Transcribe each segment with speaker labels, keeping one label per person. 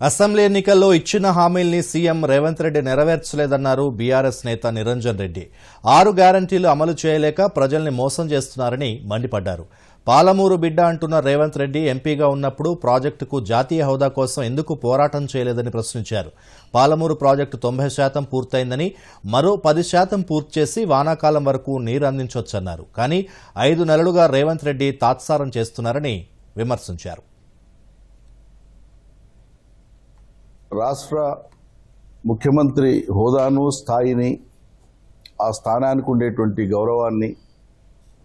Speaker 1: Assembly ఎన్నికల్లో ఇచ్చిన హామీల్ని సీఎం రేవంత్ రెడ్డి నెరవేర్చలేదన్నారు బీఆర్ఎస్ నేత నిరంజన్ రెడ్డి. ఆరు గ్యారంటీలు అమలు చేయలేక ప్రజల్ని మోసం చేస్తున్నారని మండిపడ్డారు. పాలమూరు బిడ్డ అంటున్న రేవంత్ రెడ్డి ఎంపీగా ఉన్నప్పుడు ప్రాజెక్టుకు జాతీయ హోదా కోసం ఎందుకు పోరాటం చేయలేదని ప్రశ్నించారు. పాలమూరు ప్రాజెక్టు తొంభై శాతం పూర్తయిందని మరో పది శాతం పూర్తి చేసి వానాకాలం వరకు నీరు అందించొచ్చన్నారు. కానీ ఐదు నెలలుగా రేవంత్ రెడ్డి తాత్సారం చేస్తున్నారని విమర్శించారు.
Speaker 2: రాష్ట్ర ముఖ్యమంత్రి హోదాను స్థాయిని ఆ స్థానానికి ఉండేటువంటి గౌరవాన్ని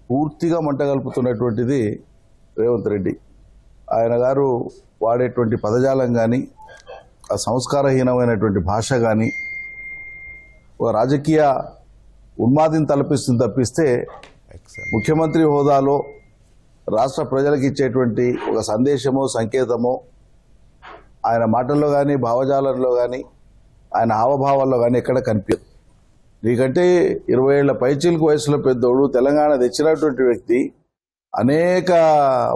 Speaker 2: పూర్తిగా మంటగలుపుతున్నటువంటిది రేవంత్ రెడ్డి. ఆయన గారు వాడేటువంటి పదజాలం కానీ ఆ సంస్కారహీనమైనటువంటి భాష కానీ ఒక రాజకీయ ఉన్మాదిని తలపిస్తుంది తప్పిస్తే ముఖ్యమంత్రి హోదాలో రాష్ట్ర ప్రజలకు ఇచ్చేటువంటి ఒక సందేశమో సంకేతమో ఆయన మాటల్లో కానీ భావజాలంలో కానీ ఆయన హావభావాల్లో కానీ ఎక్కడ కనిపించదు. నీకంటే ఇరవై ఏళ్ళ పైచీలకు వయసులో పెద్దోడు తెలంగాణ తెచ్చినటువంటి వ్యక్తి అనేక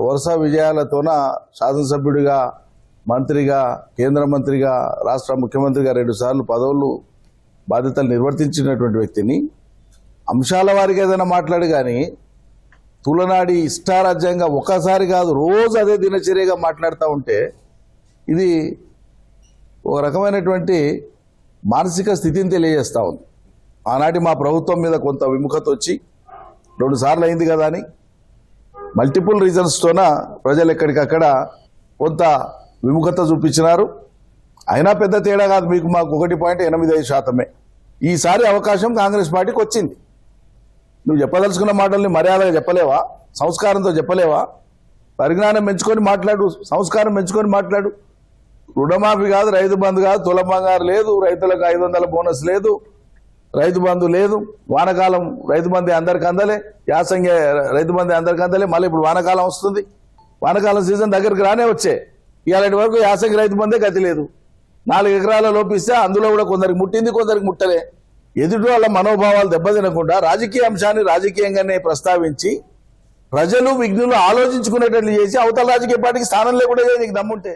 Speaker 2: వరుస విజయాలతోన శాసనసభ్యుడిగా మంత్రిగా కేంద్ర మంత్రిగా రాష్ట్ర ముఖ్యమంత్రిగా రెండుసార్లు పదవులు బాధ్యతలు నిర్వర్తించినటువంటి వ్యక్తిని అంశాల వారికి ఏదైనా మాట్లాడు కానీ తులనాడి ఇష్టారాజ్యంగా ఒకసారి కాదు రోజు అదే దినచర్యగా మాట్లాడుతూ ఉంటే ఇది ఒక రకమైనటువంటి మానసిక స్థితిని తెలియజేస్తూ ఉంది. ఆనాటి మా ప్రభుత్వం మీద కొంత విముఖత వచ్చి రెండు సార్లు అయింది కదా అని మల్టిపుల్ రీజన్స్తోన ప్రజలు ఎక్కడికక్కడ కొంత విముఖత చూపించినారు. అయినా పెద్ద తేడా కాదు మీకు మాకు ఒకటి పాయింట్ ఎనిమిది ఐదు శాతమే. ఈసారి అవకాశం కాంగ్రెస్ పార్టీకి వచ్చింది. నువ్వు చెప్పదలుచుకున్న మాటల్ని మర్యాదగా చెప్పలేవా? సంస్కారంతో చెప్పలేవా? పరిజ్ఞానం పెంచుకొని మాట్లాడు సంస్కారం పెంచుకొని మాట్లాడు. రుణమాఫీ కాదు రైతు బంధు కాదు తుల బంగారు లేదు రైతులకు ఐదు వందల బోనస్ లేదు రైతు బంధు లేదు వానకాలం రైతు బంధు అందరికి అందలే యాసంగి రైతు బంధు అందరికి అందలే మళ్ళీ ఇప్పుడు వానకాలం వస్తుంది. వానకాలం సీజన్ దగ్గరికి రానే వచ్చే. ఇలాంటి వరకు యాసంగి రైతు బంధే గతి లేదు. నాలుగు ఎకరాల లోపిస్తే అందులో కూడా కొందరికి ముట్టింది కొందరికి ముట్టలే. ఎదుటి వాళ్ళ మనోభావాలు దెబ్బతినకుండా రాజకీయ అంశాన్ని రాజకీయంగానే ప్రస్తావించి ప్రజలు విఘ్నులు ఆలోచించుకునేటట్లు చేసి అవతల రాజకీయ పార్టీకి స్థానం లేకుండా చేయి నీకు దమ్ముంటే.